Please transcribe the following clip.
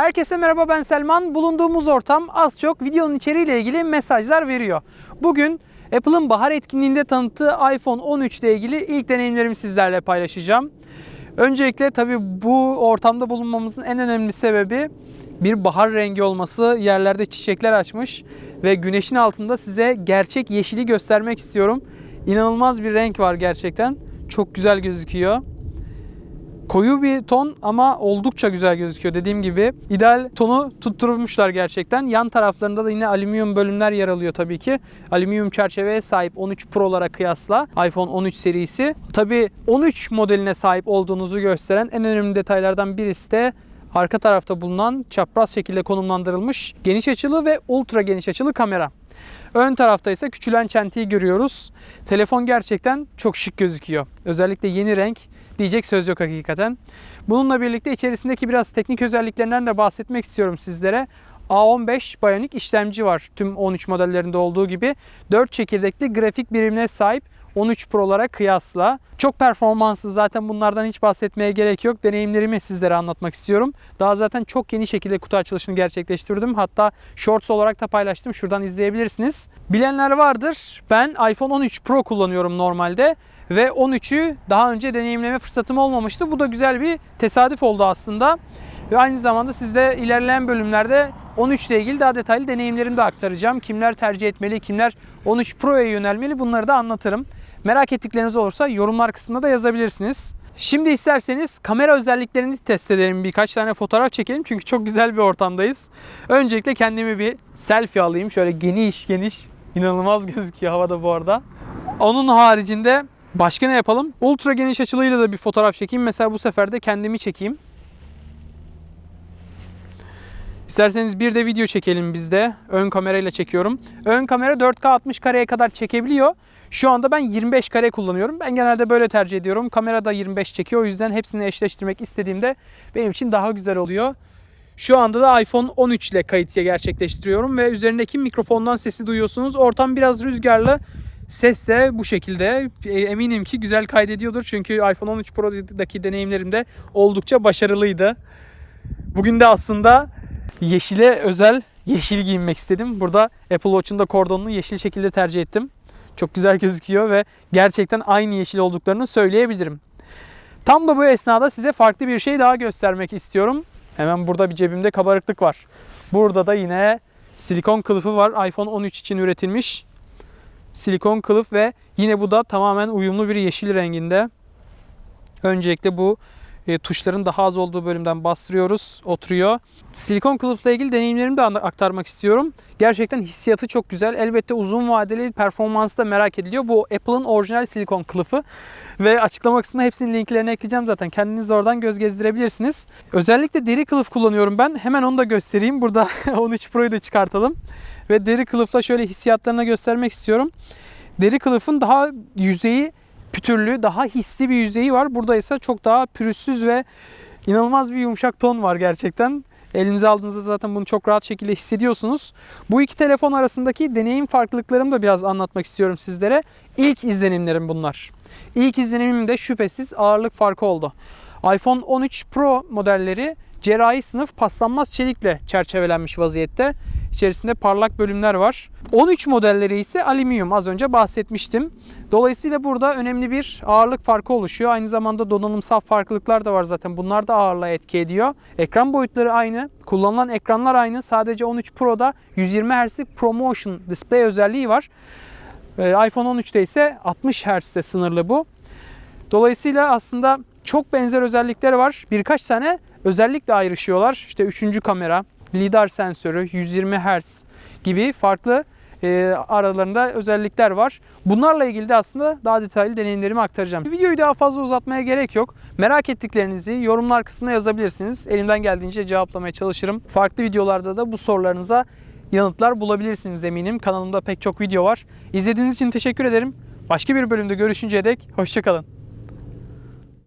Herkese merhaba ben Selman. Bulunduğumuz ortam az çok videonun içeriğiyle ilgili mesajlar veriyor. Bugün Apple'ın bahar etkinliğinde tanıttığı iPhone 13 ile ilgili ilk deneyimlerimi sizlerle paylaşacağım. Öncelikle tabii bu ortamda bulunmamızın en önemli sebebi bir bahar rengi olması. Yerlerde çiçekler açmış ve güneşin altında size gerçek yeşili göstermek istiyorum. İnanılmaz bir renk var gerçekten. Çok güzel gözüküyor. Koyu bir ton ama oldukça güzel gözüküyor dediğim gibi. ideal tonu tutturmuşlar gerçekten. Yan taraflarında da yine alüminyum bölümler yer alıyor tabii ki. Alüminyum çerçeveye sahip 13 Pro'lara kıyasla iPhone 13 serisi. Tabii 13 modeline sahip olduğunuzu gösteren en önemli detaylardan birisi de arka tarafta bulunan çapraz şekilde konumlandırılmış geniş açılı ve ultra geniş açılı kamera. Ön tarafta ise küçülen çentiyi görüyoruz. Telefon gerçekten çok şık gözüküyor. Özellikle yeni renk diyecek söz yok hakikaten. Bununla birlikte içerisindeki biraz teknik özelliklerinden de bahsetmek istiyorum sizlere. A15 Bionic işlemci var tüm 13 modellerinde olduğu gibi. 4 çekirdekli grafik birimine sahip 13 Pro'lara kıyasla. Çok performanslı zaten bunlardan hiç bahsetmeye gerek yok. Deneyimlerimi sizlere anlatmak istiyorum. Daha zaten çok yeni şekilde kutu açılışını gerçekleştirdim. Hatta shorts olarak da paylaştım. Şuradan izleyebilirsiniz. Bilenler vardır. Ben iPhone 13 Pro kullanıyorum normalde ve 13'ü daha önce deneyimleme fırsatım olmamıştı. Bu da güzel bir tesadüf oldu aslında. Ve aynı zamanda sizde ilerleyen bölümlerde 13 ile ilgili daha detaylı deneyimlerimi de aktaracağım. Kimler tercih etmeli, kimler 13 Pro'ya yönelmeli bunları da anlatırım. Merak ettikleriniz olursa yorumlar kısmında da yazabilirsiniz. Şimdi isterseniz kamera özelliklerini test edelim. Birkaç tane fotoğraf çekelim çünkü çok güzel bir ortamdayız. Öncelikle kendimi bir selfie alayım. Şöyle geniş geniş. inanılmaz gözüküyor havada bu arada. Onun haricinde başka ne yapalım? Ultra geniş açılıyla da bir fotoğraf çekeyim. Mesela bu sefer de kendimi çekeyim. İsterseniz bir de video çekelim biz de. Ön kamerayla çekiyorum. Ön kamera 4K 60 kareye kadar çekebiliyor. Şu anda ben 25 kare kullanıyorum. Ben genelde böyle tercih ediyorum. Kamera da 25 çekiyor. O yüzden hepsini eşleştirmek istediğimde benim için daha güzel oluyor. Şu anda da iPhone 13 ile kayıt gerçekleştiriyorum ve üzerindeki mikrofondan sesi duyuyorsunuz. Ortam biraz rüzgarlı. Ses de bu şekilde. E, Eminim ki güzel kaydediyordur. Çünkü iPhone 13 Pro'daki deneyimlerim de oldukça başarılıydı. Bugün de aslında yeşile özel yeşil giyinmek istedim. Burada Apple Watch'un da kordonunu yeşil şekilde tercih ettim. Çok güzel gözüküyor ve gerçekten aynı yeşil olduklarını söyleyebilirim. Tam da bu esnada size farklı bir şey daha göstermek istiyorum. Hemen burada bir cebimde kabarıklık var. Burada da yine silikon kılıfı var. iPhone 13 için üretilmiş. Silikon kılıf ve yine bu da tamamen uyumlu bir yeşil renginde. Öncelikle bu e, tuşların daha az olduğu bölümden bastırıyoruz. Oturuyor. Silikon kılıfla ilgili deneyimlerimi de aktarmak istiyorum. Gerçekten hissiyatı çok güzel. Elbette uzun vadeli performansı da merak ediliyor. Bu Apple'ın orijinal silikon kılıfı. Ve açıklama kısmına hepsinin linklerini ekleyeceğim zaten. Kendiniz de oradan göz gezdirebilirsiniz. Özellikle deri kılıf kullanıyorum ben. Hemen onu da göstereyim. Burada 13 Pro'yu da çıkartalım. Ve deri kılıfla şöyle hissiyatlarını göstermek istiyorum. Deri kılıfın daha yüzeyi pütürlü, daha hisli bir yüzeyi var. Burada ise çok daha pürüzsüz ve inanılmaz bir yumuşak ton var gerçekten. Elinize aldığınızda zaten bunu çok rahat şekilde hissediyorsunuz. Bu iki telefon arasındaki deneyim farklılıklarımı da biraz anlatmak istiyorum sizlere. İlk izlenimlerim bunlar. İlk izlenimim de şüphesiz ağırlık farkı oldu. iPhone 13 Pro modelleri cerrahi sınıf paslanmaz çelikle çerçevelenmiş vaziyette. İçerisinde parlak bölümler var. 13 modelleri ise alüminyum az önce bahsetmiştim. Dolayısıyla burada önemli bir ağırlık farkı oluşuyor. Aynı zamanda donanımsal farklılıklar da var zaten. Bunlar da ağırlığa etki ediyor. Ekran boyutları aynı. Kullanılan ekranlar aynı. Sadece 13 Pro'da 120 Hz'lik ProMotion Display özelliği var. Ee, iPhone 13'te ise 60 Hz'de sınırlı bu. Dolayısıyla aslında çok benzer özellikleri var. Birkaç tane özellikle ayrışıyorlar. İşte üçüncü kamera, lidar sensörü, 120 Hz gibi farklı e, aralarında özellikler var. Bunlarla ilgili de aslında daha detaylı deneyimlerimi aktaracağım. Videoyu daha fazla uzatmaya gerek yok. Merak ettiklerinizi yorumlar kısmına yazabilirsiniz. Elimden geldiğince cevaplamaya çalışırım. Farklı videolarda da bu sorularınıza yanıtlar bulabilirsiniz eminim. Kanalımda pek çok video var. İzlediğiniz için teşekkür ederim. Başka bir bölümde görüşünceye dek hoşçakalın.